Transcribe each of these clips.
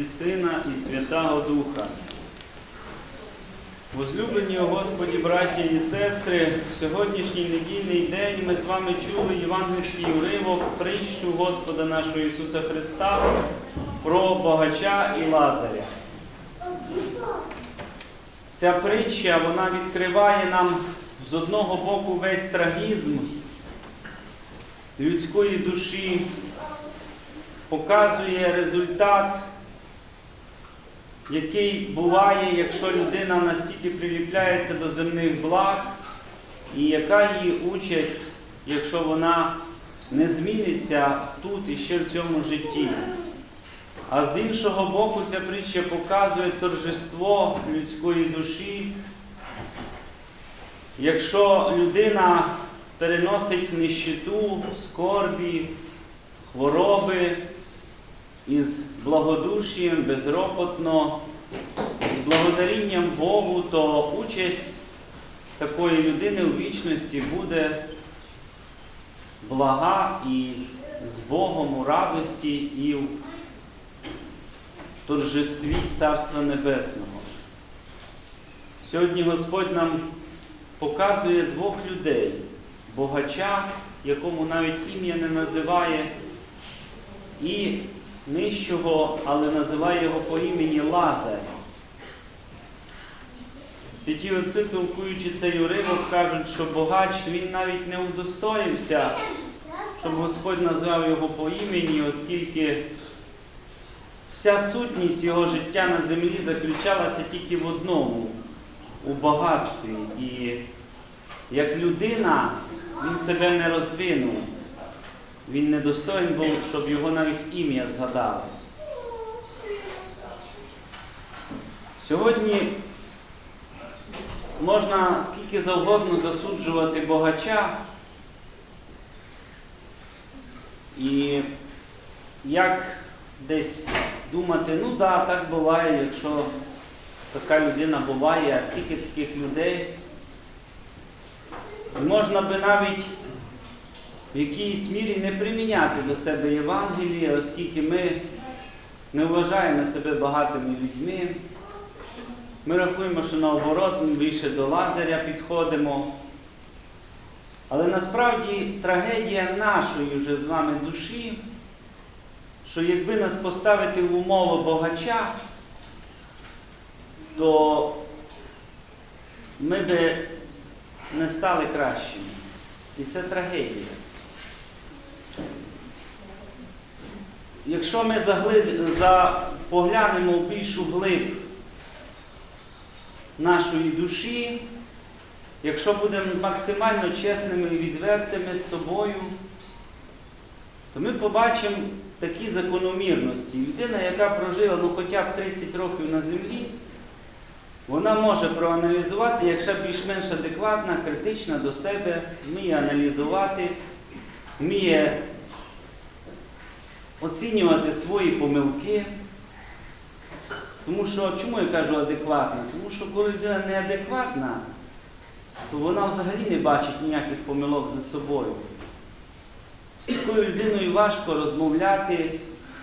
і Сина, і Святого Духа. Возлюблені у Господі, браті і сестри, в сьогоднішній недільний день ми з вами чули євангельський уривок притчу Господа нашого Ісуса Христа про богача і Лазаря. Ця притча вона відкриває нам з одного боку весь трагізм людської душі, показує результат, який буває, якщо людина настільки приліпляється до земних благ, і яка її участь, якщо вона не зміниться тут і ще в цьому житті. А з іншого боку, ця притча показує торжество людської душі. Якщо людина переносить нищету, скорбі, хвороби із благодушієм, безропотно, з благодарінням Богу, то участь такої людини у вічності буде блага і з Богом у радості і в торжестві Царства Небесного. Сьогодні Господь нам показує двох людей, богача, якому навіть ім'я не називає, і нижчого, але називає його по імені Лазар. Святі отці, толкуючи цей уривок, кажуть, що богач він навіть не удостоївся, щоб Господь назвав його по імені, оскільки вся сутність його життя на землі заключалася тільки в одному у багатстві. І як людина він себе не розвинув. Він недостоїн був, щоб його навіть ім'я згадали. Сьогодні можна скільки завгодно засуджувати богача. І як десь думати, ну да, так буває, якщо така людина буває, а скільки таких людей. І можна би навіть в якійсь мірі не приміняти до себе Євангелія, оскільки ми не вважаємо себе багатими людьми. Ми рахуємо, що наоборот, ми більше до Лазаря підходимо. Але насправді трагедія нашої вже з вами душі, що якби нас поставити в умови богача, то ми би не стали кращими. І це трагедія. Якщо ми заглиб, за, поглянемо в більшу глиб нашої душі, якщо будемо максимально чесними і відвертими з собою, то ми побачимо такі закономірності. Людина, яка прожила ну, хоча б 30 років на землі, вона може проаналізувати, якщо більш-менш адекватна, критична до себе, вміє аналізувати, вміє оцінювати свої помилки. Тому що, чому я кажу адекватна? Тому що коли людина неадекватна, то вона взагалі не бачить ніяких помилок за собою. З такою людиною важко розмовляти,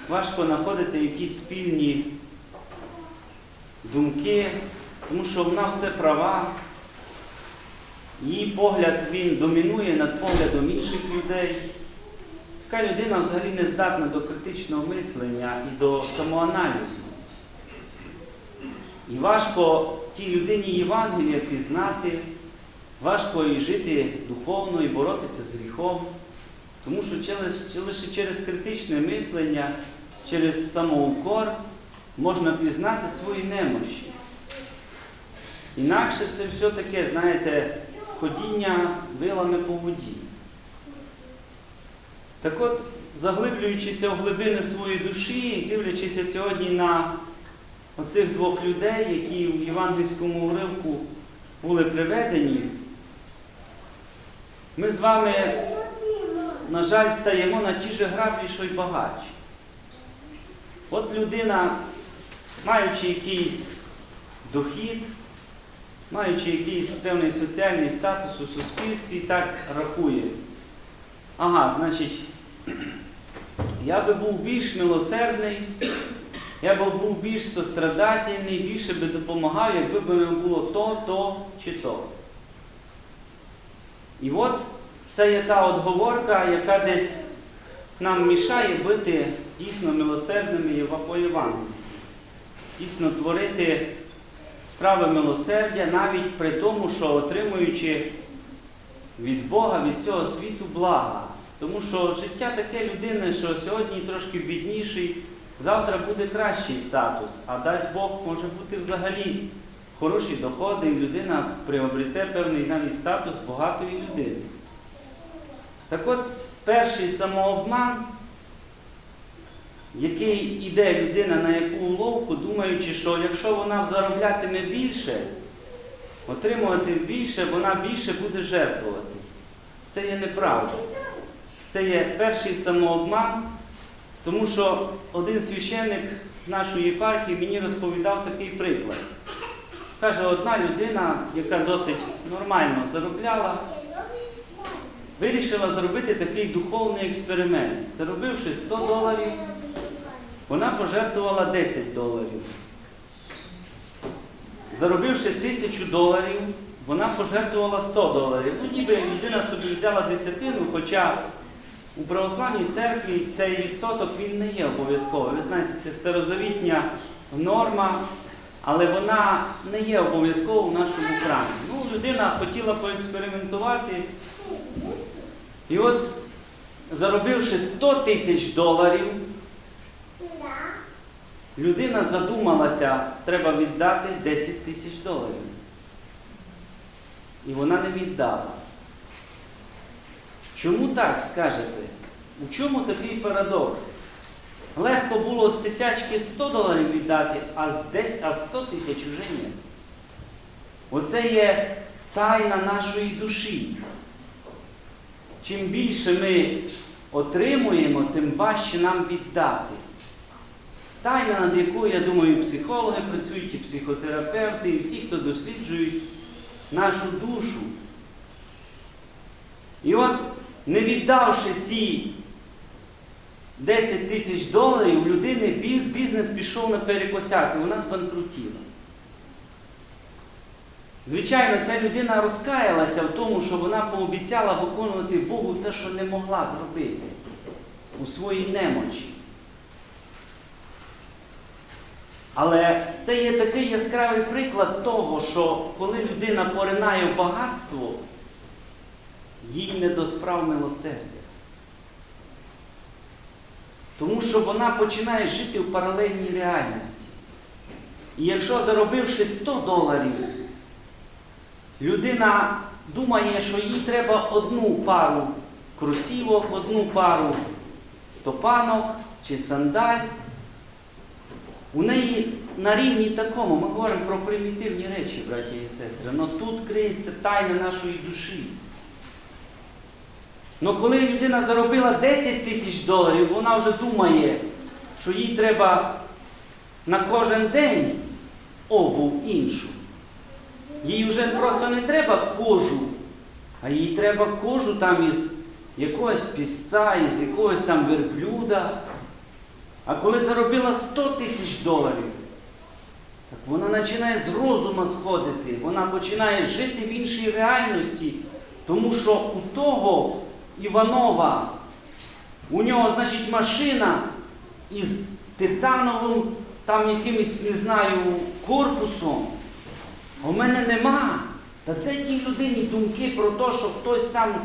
важко знаходити якісь спільні думки, тому що вона все права. Її погляд він домінує над поглядом інших людей. Така людина взагалі не здатна до критичного мислення і до самоаналізу. І важко тій людині Євангелія пізнати, важко і жити духовно, і боротися з гріхом, тому що лише через критичне мислення, через самоукор можна пізнати свої немощі. Інакше це все таке, знаєте, ходіння вилами по воді. Так от, заглиблюючися в глибини своєї душі, дивлячися сьогодні на оцих двох людей, які в євангельському уривку були приведені, ми з вами, на жаль, стаємо на ті ж граблі, що й багач. От людина, маючи якийсь дохід, маючи якийсь певний соціальний статус у суспільстві, так рахує. Ага, значить, я би був більш милосердний, Я б був більш сострадательний, більше би допомагав, якби б мене було то, то чи то. І от це є та отговорка, яка десь нам мішає бути дійсно милосердними по Євангелії. Дійсно творити справи милосердя навіть при тому, що отримуючи від Бога, від цього світу блага. Тому що життя таке людини, що сьогодні трошки бідніший, завтра буде кращий статус, а дасть Бог може бути взагалі хороші доходи, і людина приобрете певний навіть статус багатої людини. Так от, перший самообман, який іде людина на яку уловку, думаючи, що якщо вона зароблятиме більше, отримувати більше, вона більше буде жертвувати. Це є неправда. Це є перший самообман, тому що один священник нашої єпархії мені розповідав такий приклад. Каже, одна людина, яка досить нормально заробляла, вирішила зробити такий духовний експеримент. Заробивши 100 доларів, вона пожертвувала 10 доларів. Заробивши 1000 доларів, вона пожертвувала 100 доларів. Ну, ніби людина собі взяла десятину, хоча у православній церкві цей відсоток він не є обов'язковий. Ви знаєте, це старозавітня норма, але вона не є обов'язково в нашому храмі. Ну, людина хотіла поекспериментувати. І от, заробивши 100 тисяч доларів, людина задумалася, треба віддати 10 тисяч доларів. І вона не віддала. Чому так скажете? У чому такий парадокс? Легко було з тисячки 100 доларів віддати, а з 10, а 100 тисяч уже ні. Оце є тайна нашої душі. Чим більше ми отримуємо, тим важче нам віддати. Тайна, над якою, я думаю, психологи працюють, і психотерапевти, і всі, хто досліджують нашу душу. І от, не віддавши ці 10 тисяч доларів, у людини бізнес пішов на перекосяк, і вона збанкрутіла. Звичайно, ця людина розкаялася в тому, що вона пообіцяла виконувати Богу те, що не могла зробити у своїй немочі. Але це є такий яскравий приклад того, що коли людина поринає в багатство, їй не до справ милосердя. Тому що вона починає жити в паралельній реальності. І якщо заробивши 100 доларів, людина думає, що їй треба одну пару кросівок, одну пару топанок чи сандаль, у неї на рівні такому, ми говоримо про примітивні речі, браті і сестри, але тут криється тайна нашої душі. Ну коли людина заробила 10 тисяч доларів, вона вже думає, що їй треба на кожен день обув іншу. Їй вже просто не треба кожу, а їй треба кожу там із якогось пісця, із якогось там верблюда. А коли заробила 100 тисяч доларів, так вона починає з розума сходити, вона починає жити в іншій реальності, тому що у того Іванова, у нього, значить, машина із титановим там якимось, не знаю, корпусом. А в мене нема. Та де тій людині думки про те, що хтось там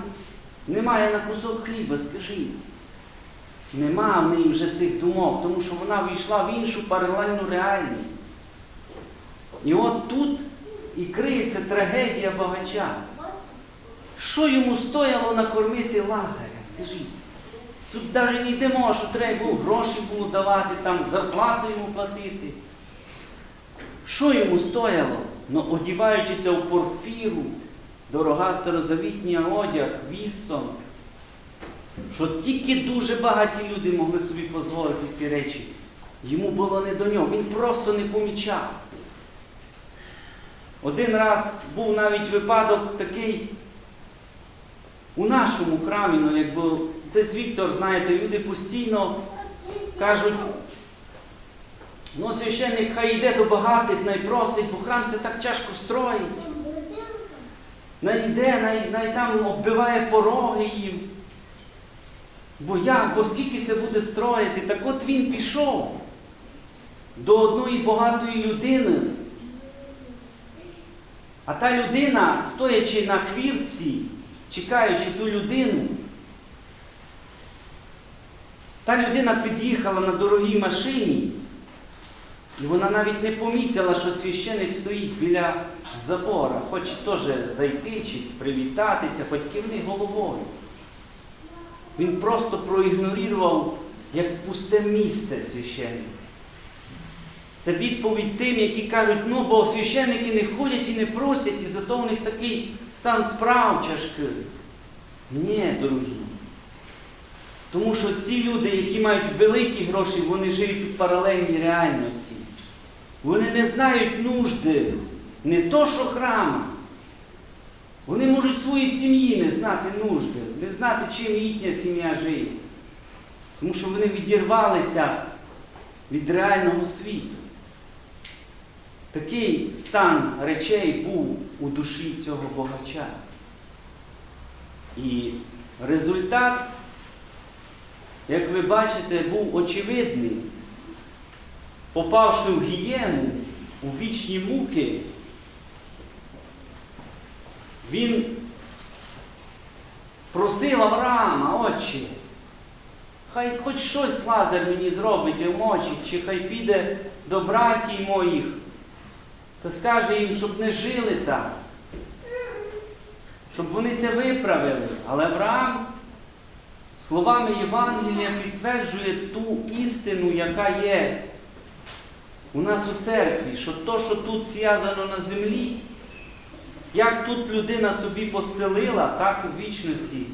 не має на кусок хліба, скажіть. Нема в неї вже цих думок, тому що вона війшла в іншу паралельну реальність. І от тут і криється трагедія багача. Що йому стояло накормити Лазаря, скажіть? Тут навіть не йде мова, що треба було гроші було давати, там, зарплату йому платити. Що йому стояло? Ну, одіваючися в порфіру, дорога старозавітня одяг, віссон, що тільки дуже багаті люди могли собі дозволити ці речі. Йому було не до нього, він просто не помічав. Один раз був навіть випадок такий у нашому храмі, ну якби отець Віктор, знаєте, люди постійно кажуть, Ну, священник хай йде до багатих, найпросить, бо храм це так тяжко строїть. Найде, най, най там оббиває пороги їм. Бо як, бо скільки це буде строїти? Так от він пішов до одної багатої людини. А та людина, стоячи на хвірці, чекаючи ту людину, та людина під'їхала на дорогій машині, і вона навіть не помітила, що священик стоїть біля забора, хоче теж зайти чи привітатися, хоч кивни головою. Він просто проігнорував як пусте місце священник. Це відповідь тим, які кажуть, ну бо священники не ходять і не просять, і зато у них такий стан справ тяжкий. Ні, дорогі. Тому що ці люди, які мають великі гроші, вони живуть у паралельній реальності. Вони не знають нужди, не то, що храма. Вони можуть свої сім'ї не знати нужди, не знати, чим їхня сім'я живе. Тому що вони відірвалися від реального світу. Такий стан речей був у душі цього богача. І результат, як ви бачите, був очевидний. Попавши в гієну, у вічні муки, він просив Авраама, отче, хай хоч щось лазер мені зробить вмочить, чи хай піде до братій моїх та скаже їм, щоб не жили так, щоб вони ся виправили. Але Авраам словами Євангелія підтверджує ту істину, яка є у нас у церкві, що то, що тут зв'язано на землі, як тут людина собі постелила, так у вічності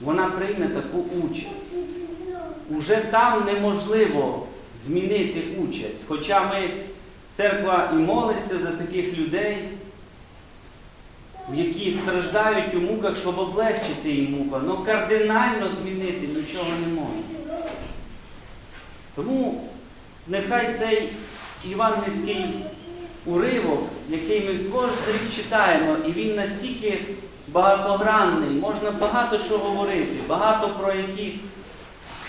вона прийме таку участь. Уже там неможливо змінити участь. Хоча ми, церква і молиться за таких людей, які страждають у муках, щоб облегчити їм мука, але кардинально змінити нічого не можна. Тому нехай цей євангельський уривок, який ми кожен рік читаємо, і він настільки багатогранний, можна багато що говорити, багато про які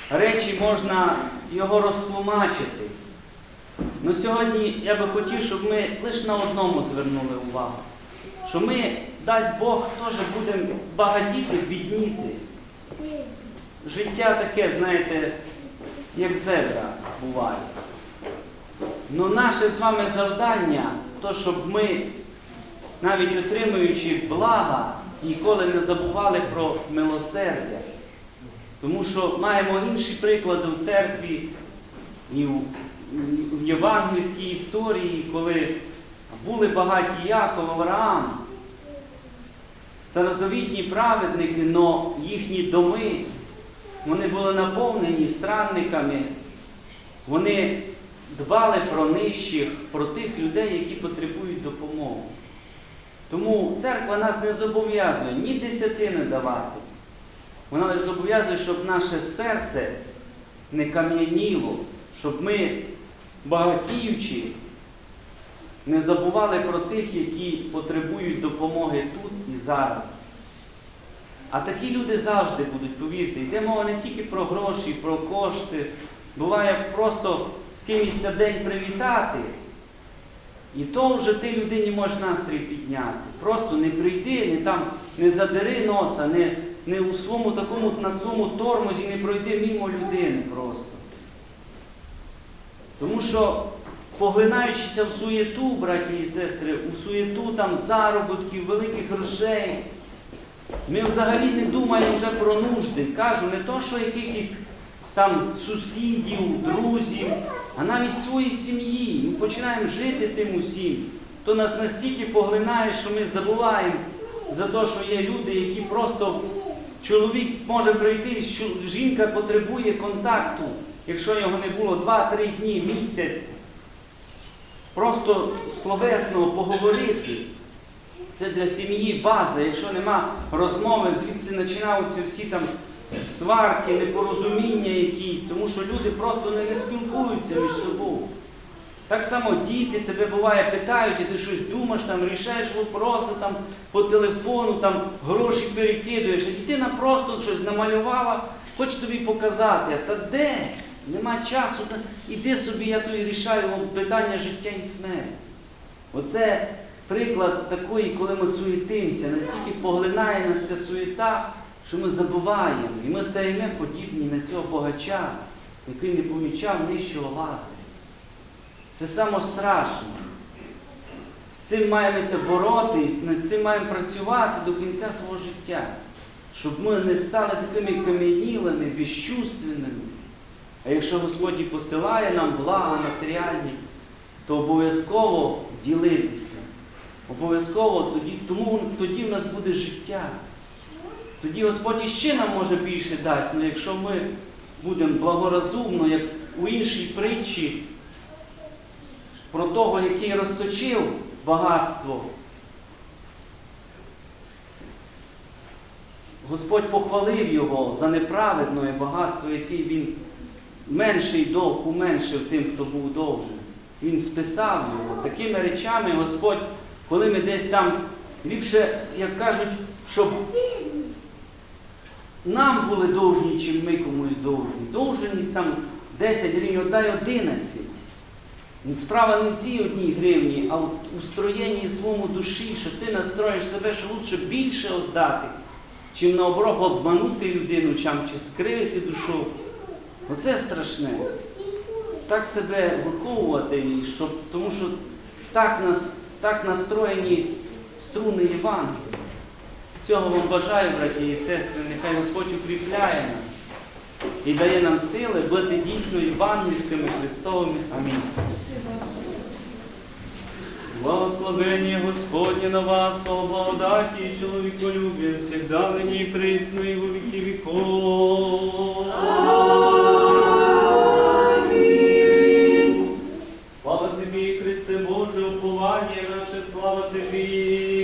речі можна його розтлумачити. Ну сьогодні я би хотів, щоб ми лише на одному звернули увагу, що ми, дасть Бог, теж будемо багатіти, бідніти. Життя таке, знаєте, як зебра буває. Ну наше з вами завдання, то щоб ми, навіть отримуючи блага, ніколи не забували про милосердя. Тому що маємо інші приклади в церкві і в євангельській історії, коли були багаті Яков, Авраам, старозавітні праведники, але їхні доми, вони були наповнені странниками, вони дбали про нижчих, про тих людей, які потребують допомоги. Тому церква нас не зобов'язує ні десятини давати. Вона лише зобов'язує, щоб наше серце не кам'яніло, щоб ми, багатіючи, не забували про тих, які потребують допомоги тут і зараз. А такі люди завжди будуть, повірте, йде мова не тільки про гроші, про кошти. Буває просто з кимось день привітати. І то вже ти людині можеш настрій підняти. Просто не прийди, не там, не задери носа, не, не у своєму такому на цьому тормозі не пройди мимо людини просто. Тому що, поглинаючися в суєту, браті і сестри, у суєту там заробітків, великих грошей, ми взагалі не думаємо вже про нужди. Кажу, не то, що якихось там сусідів, друзів, а навіть своїй сім'ї. Ми починаємо жити тим усім. То нас настільки поглинає, що ми забуваємо за те, що є люди, які просто чоловік може прийти, що жінка потребує контакту, якщо його не було 2-3 дні, місяць. Просто словесно поговорити. Це для сім'ї база. Якщо нема розмови, звідси починаються всі там сварки, непорозуміння якісь, тому що люди просто не, не спілкуються між собою. Так само діти тебе буває питають, і ти щось думаєш, там рішаєш вопроси там, по телефону, там гроші перекидуєш, а дитина просто щось намалювала, хоче тобі показати. А та де? Нема часу. Іди собі, я тобі рішаю питання життя і смерті. Оце приклад такої, коли ми суєтимося, настільки поглинає нас ця суєта, що ми забуваємо. І ми стаємо подібні на цього богача, який не помічав нижчого Лазаря. Це страшно. З цим маємося боротись, над цим маємо працювати до кінця свого життя, щоб ми не стали такими кам'янілими, безчувственними. А якщо Господь посилає нам блага матеріальні, то обов'язково ділитися. Обов'язково тоді, тому тоді в нас буде життя. Тоді Господь іще нам може більше дасть, але якщо ми будемо благоразумно, як у іншій притчі, про того, який розточив багатство. Господь похвалив його за неправедне багатство, яке він менший довг уменшив тим, хто був довжий. Він списав його. Такими речами Господь, коли ми десь там ліпше, як кажуть, щоб нам були довжні, чим ми комусь довжні. Довженість там 10 гривень, отдай 11. Справа не в цій одній гривні, а в устроєнні своєму душі, що ти настроїш себе, що лучше більше віддати, чим наоборот обманути людину, чим чи скривити душу. Оце страшне. Так себе виховувати, щоб, тому що так, нас, так настроєні струни Євангелія. Цього вам бажаю, браті і сестри, нехай Господь укріпляє нас і дає нам сили бути дійсно євангельськими Христовими. Амінь. Благословення Господнє на вас, того благодаті і чоловіколюбія, всегда нині і присно, і во віки віков. Слава тобі, Христе Боже, уповання наше, слава тобі.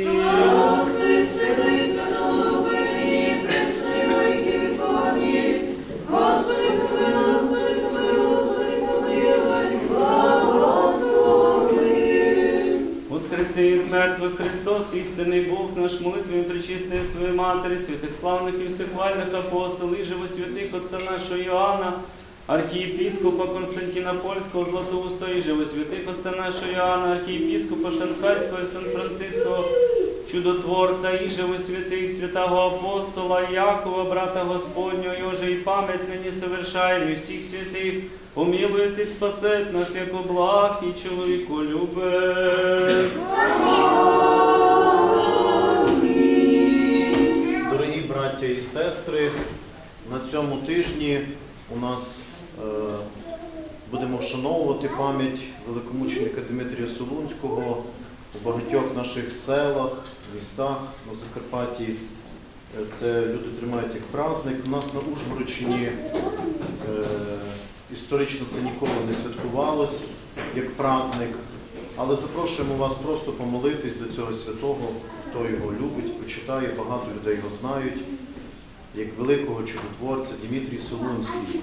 Воскреси із мертвих Христос, істинний Бог наш, молитвами причистої своєї Матері, святих славних і всехвальних апостолів, живо святих Отця нашого Іоанна, архієпіскопа Константина Польського, Златоуста, і живо святих Отця нашого Іоанна, архієпіскопа Шанхайського і Сан-Франциського, чудотворця, і живо святих святого апостола Якова, брата Господнього, Йоже і пам'ять нині совершаємо, і всіх святих, помилуйте, і спасет нас, як благ і чоловіколюбе. Дорогі браття і сестри, на цьому тижні у нас е, будемо вшановувати пам'ять великомученика Дмитрія Солунського у багатьох наших селах, містах на Закарпатті. Е, Це люди тримають як праздник. У нас на Ужгородщині е, історично це ніколи не святкувалось як праздник. Але запрошуємо вас просто помолитись до цього святого, хто його любить, почитає, багато людей його знають, як великого чудотворця Дмитрій Солунський.